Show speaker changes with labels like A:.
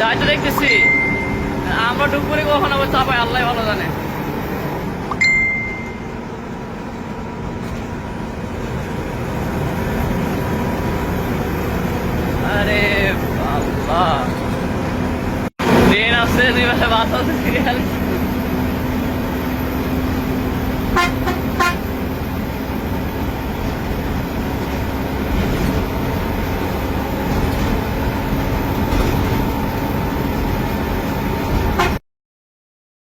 A: তাই তো দেখতেছি। আমরা ডুবুরে কখন আবার চাপাই আল্লাহ ভালো জানে। আরে বাবা। ট্রেন আসছে দুই মাসে বাস আছে।